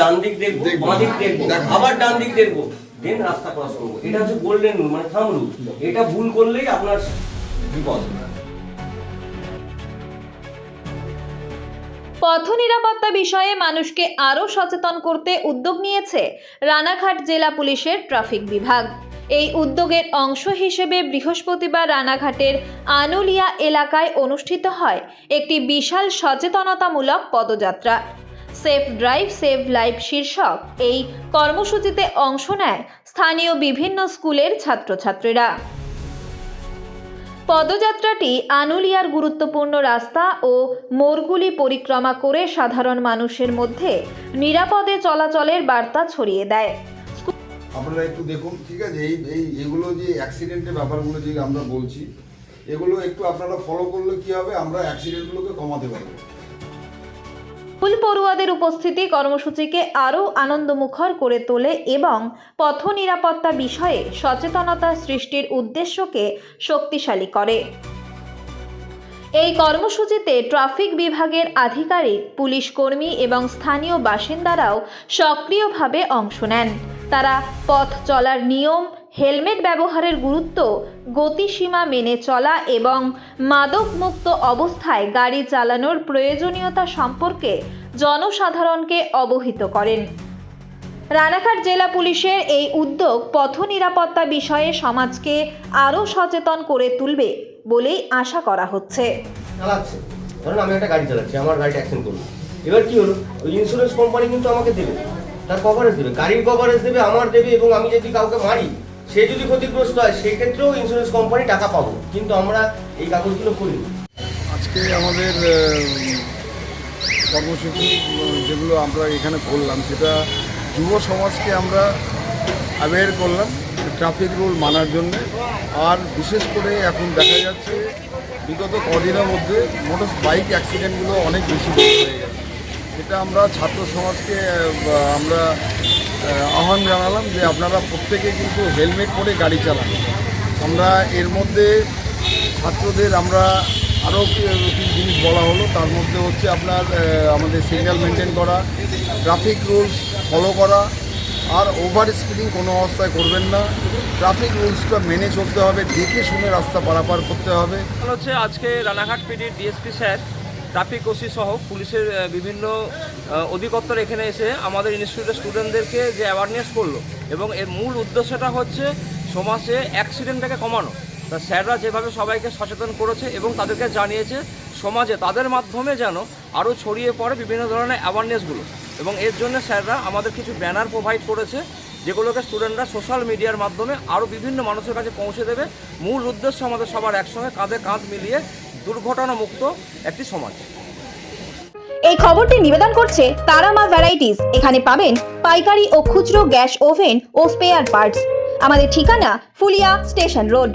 ডান দিক দেখব দেখব। বাঁ দিক দেখব আবার ডান দিক দেখব। দেন রাস্তা ক্রস করব। এটা হচ্ছে গোল্ডেন রুল মানে থাম রুল এটা ভুল করলেই আপনার বিপদ। পথ নিরাপত্তা বিষয়ে মানুষকে আরও সচেতন করতে উদ্যোগ নিয়েছে রানাঘাট জেলা পুলিশের ট্রাফিক বিভাগ। এই উদ্যোগের অংশ হিসেবে বৃহস্পতিবার রানাঘাটের আনুলিয়া এলাকায় অনুষ্ঠিত হয় একটি বিশাল সচেতনতামূলক পদযাত্রা। সেফ ড্রাইভ সেভ লাইফ শীর্ষক এই কর্মসূচিতে অংশ নেয় স্থানীয় বিভিন্ন স্কুলের ছাত্রছাত্রীরা। পদযাত্রাটি আনুলিয়ার গুরুত্বপূর্ণ রাস্তা ও মোড়গুলি পরিক্রমা করে সাধারণ মানুষের মধ্যে নিরাপদে চলাচলের বার্তা ছড়িয়ে দেয়। আপনারা একটু দেখুন, ঠিক আছে? এই এই, এগুলো যে অ্যাক্সিডেন্টের ব্যাপারগুলো যে আমরা বলছি, এগুলো একটু আপনারা ফলো করলে কি হবে? আমরা অ্যাক্সিডেন্টগুলোকে কমাতে পারব। স্কুল পড়ুয়াদের উপস্থিতি কর্মসূচিকে আরও আনন্দমুখর করে তোলে এবং পথ নিরাপত্তা বিষয়ে সচেতনতা সৃষ্টির উদ্দেশ্যকে শক্তিশালী করে। এই কর্মসূচিতে ট্রাফিক বিভাগের আধিকারিক, পুলিশ কর্মী এবং স্থানীয় বাসিন্দারাও সক্রিয়ভাবে অংশ নেন। তারা পথ চলার নিয়ম হেলমেট ব্যবহারের গুরুত্ব গতিসীমা মেনে চলা এবং মাদকমুক্ত অবস্থায় গাড়ি চালানোর প্রয়োজনীয়তা সম্পর্কে জনসাধারণকে অবহিত করেন। রানাঘাট জেলা পুলিশের এই উদ্যোগ পথ নিরাপত্তা বিষয়ে সমাজকে আরও সচেতন করে তুলবে বলেই আশা করা হচ্ছে। ধরেন আমি একটা গাড়ি চালাচ্ছি, আমার গাড়িটা অ্যাক্সিডেন্ট করল। এবার কি হলো? ওই ইন্স্যুরেন্স কোম্পানি কিন্তু আমাকে দেবে, তার কভারেজ দেবে, গাড়ির কভারেজ দেবে, আমার দেবে, এবং আমি যদি কাউকে মারি সে যদি ক্ষতিগ্রস্ত হয় সেই ক্ষেত্রেও ইন্স্যুরেন্স কোম্পানি টাকা পাবো। কিন্তু আমরা এই কাগজগুলো করিনি। আজকে আমাদের কর্মসূচি যেগুলো আমরা এখানে করলাম, সেটা যুব সমাজকে আমরা অ্যাওয়্যার করলাম ট্রাফিক রুল মানার জন্য। আর বিশেষ করে এখন দেখা যাচ্ছে, বিগত কদিনের মধ্যে মোটর বাইক অ্যাক্সিডেন্টগুলো অনেক বেশি হয়ে গেছে। এটা আমরা ছাত্র সমাজকে আমরা আহ্বান জানালাম যে আপনারা প্রত্যেকে কিন্তু হেলমেট পরে গাড়ি চালান। আমরা এর মধ্যে ছাত্রদের আমরা আরও কিছু জিনিস বলা হলো, তার মধ্যে হচ্ছে আপনার আমাদের সিগন্যাল মেনটেন করা, ট্রাফিক রুলস ফলো করা, আর ওভার স্পিডিং কোনো অবস্থায় করবেন না। ট্রাফিক রুলসটা মেনে চলতে হবে, দেখে শুনে রাস্তা পারাপার করতে হবে। হচ্ছে আজকে রানাঘাট পিডির ডিএসপি স্যার ট্রাফিক ওসি সহ পুলিশের বিভিন্ন অধিকর্তার এখানে এসে আমাদের ইনস্টিটিউটের স্টুডেন্টদেরকে যে অ্যাওয়ারনেস করল এবং এর মূল উদ্দেশ্যটা হচ্ছে সমাজে অ্যাক্সিডেন্টটাকে কমানো। তা স্যাররা যেভাবে সবাইকে সচেতন করেছে এবং তাদেরকে জানিয়েছে, সমাজে তাদের মাধ্যমে যেন আরও ছড়িয়ে পড়ে বিভিন্ন ধরনের অ্যাওয়ারনেসগুলো এবং এর জন্য স্যাররা আমাদের কিছু ব্যানার প্রোভাইড করেছে, যেগুলোকে স্টুডেন্টরা সোশ্যাল মিডিয়ার মাধ্যমে আরও বিভিন্ন মানুষের কাছে পৌঁছে দেবে। মূল উদ্দেশ্য আমাদের সবার একসঙ্গে কাঁধে কাঁধ মিলিয়ে দুর্ঘটনামুক্ত একটি সমাজ। এই খবরটি নিবেদন করছে তারামা ভ্যারাইটিস এখানে পাবেন পাইকারি ও খুচরো গ্যাস ওভেন ও স্পেয়ার পার্টস আমাদের ঠিকানা ফুলিয়া স্টেশন রোড।